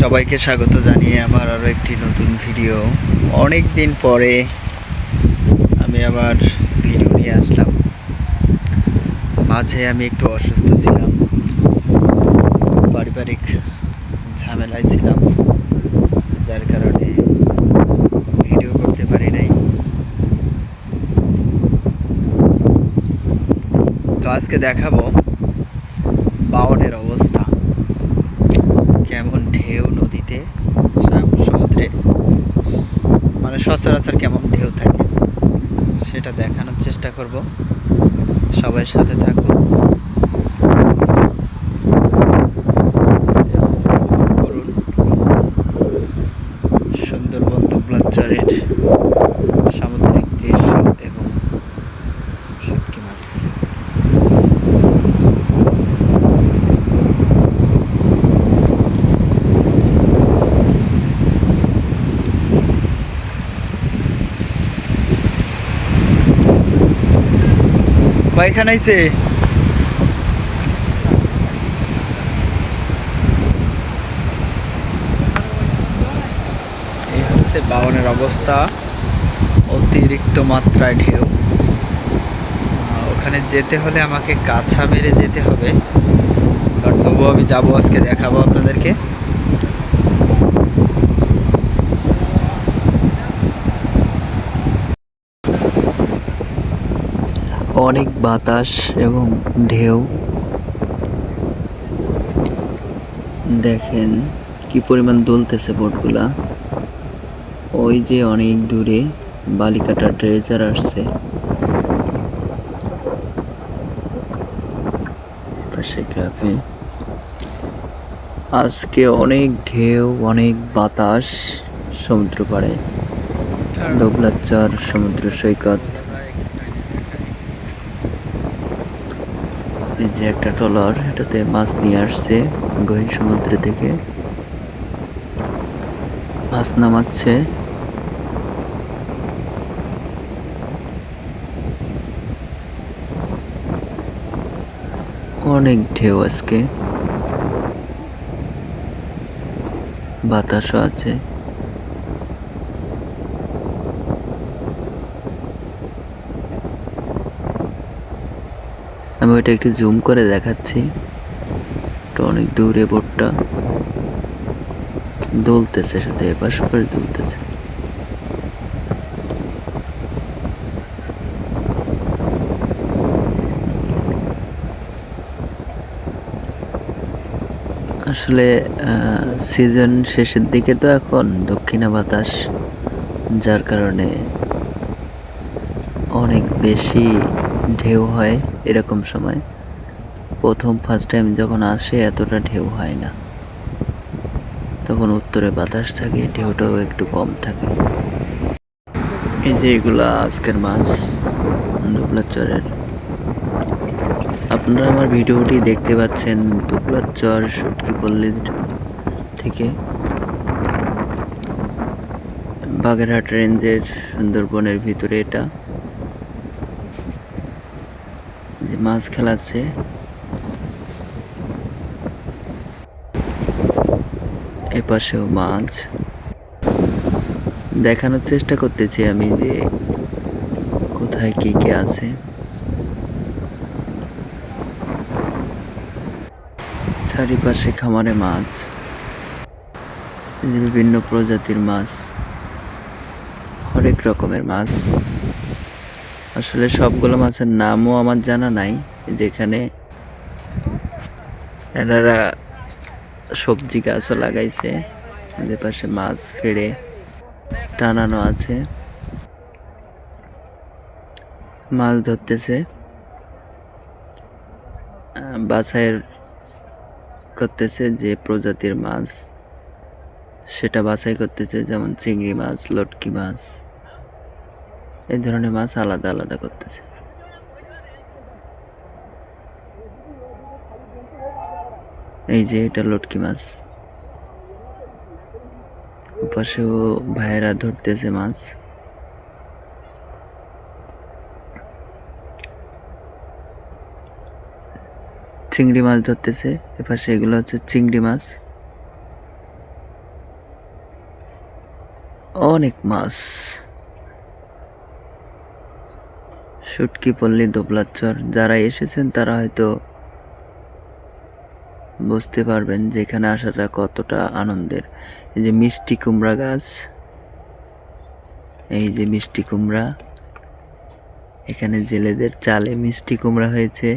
সবাইকে স্বাগত জানিয়ে আমার আরও একটি নতুন ভিডিও অনেক দিন পরে আমি আবার ভিডিও নিয়ে আসলাম। মাঝে আমি একটু অসুস্থ ছিলাম। পারিবারিক ঝামেলায় ছিলাম, যার কারণে ভিডিও করতে পারি নাই। তো আজকে দেখাবো বাওনের অবস্থা কেমন ঢেউ নদীতে সাম- সমুদ্রে মানে সচরাচর কেমন ঢেউ থাকে সেটা দেখানোর চেষ্টা করব। সবাই সাথে থাকুন। সুন্দরবন দুবলাচরের সামুদ্রিক দৃশ্য এবং শুটকি মাছ পায়খানা হয়েছে এই হচ্ছে বাওনের অবস্থা। অতিরিক্ত মাত্রায় ঢেউ। ওখানে যেতে হলে আমাকে কাছা মেরে যেতে হবে। বাট তবুও আমি যাব, আজকে দেখাবো আপনাদেরকে। অনেক বাতাস এবং ঢেউ। দেখেন কি পরিমাণ দুলতেছে বোটগুলা। ওই যে অনেক দূরে বালিকাটা ট্রেজার আসছে। গ্রাফে আজকে অনেক ঢেউ, অনেক বাতাস সমুদ্র পাড়ে। ডোবলাচর সমুদ্র সৈকত। যে একটা ট্রলার, এটাতে মাছ নিয়ে আসছে গহীন সমুদ্র থেকে মাছ নামাচ্ছে। অনেক ঢেউ আজকে। বাতাসও আছে। আমি ওইটা একটু জুম করে দেখাচ্ছি। এটা অনেক দূরে বোটটা দুলতেছে সাথে এপাশ ওপাশ দুলতেছে। আসলে সিজন শেষের দিকে তো এখন দক্ষিণা বাতাস, যার কারণে অনেক বেশি ঢেউ হয়। এরকম সময়। প্রথম ফার্স্ট টাইম যখন আসে, এতটা ঢেউ হয় না। তখন উত্তরে বাতাস থাকে, ঢেউটাও একটু কম থাকে। এই যে এগুলা আজকের মাছ দুবলাচরের আপনারা আমার ভিডিওটি দেখতে পাচ্ছেন দুবলাচর সুটকি পল্লীর থেকে। বাগেরহাট রেঞ্জের সুন্দরবনের ভিতরে এটা। মাছ খেলাচ্ছে। এপাশেও মাছ। দেখানোর চেষ্টা করতেছি আমি যে কোথায় কি কি আছে। চারিপাশে খামারে মাছ। বিভিন্ন প্রজাতির মাছ। হরেক রকমের মাছ। আসলে সবগুলো মাছের নামও আমার জানা নাই, যেখানে এনারা সবজি গাছও লাগাইছে এদের পাশে মাছ ফেড়ে টানানো আছে। মাছ ধরতেছে। বাছাইয়ের করতেছে যে প্রজাতির মাছ, সেটা বাছাই করতেছে, যেমন চিংড়ি মাছ, লটকি মাছ। এই ধরনের মাছ আলাদা আলাদা করতেছে। এই যে এটা লটকি মাছ। পাশেও ভাইয়েরা ধরতেছে মাছ। চিংড়ি মাছ ধরতেছে। এপাশে এগুলো হচ্ছে চিংড়ি মাছ। অনেক মাছ। শুটকি পল্লী দোবলাচর যারা এসেছেন তারা হয়তো বুঝতে পারবেন যে এখানে আসাটা কতটা আনন্দের। এই যে মিষ্টি কুমড়া গাছ, এই যে মিষ্টি কুমড়া, এখানে জেলেদের চালে মিষ্টি কুমড়া হয়েছে।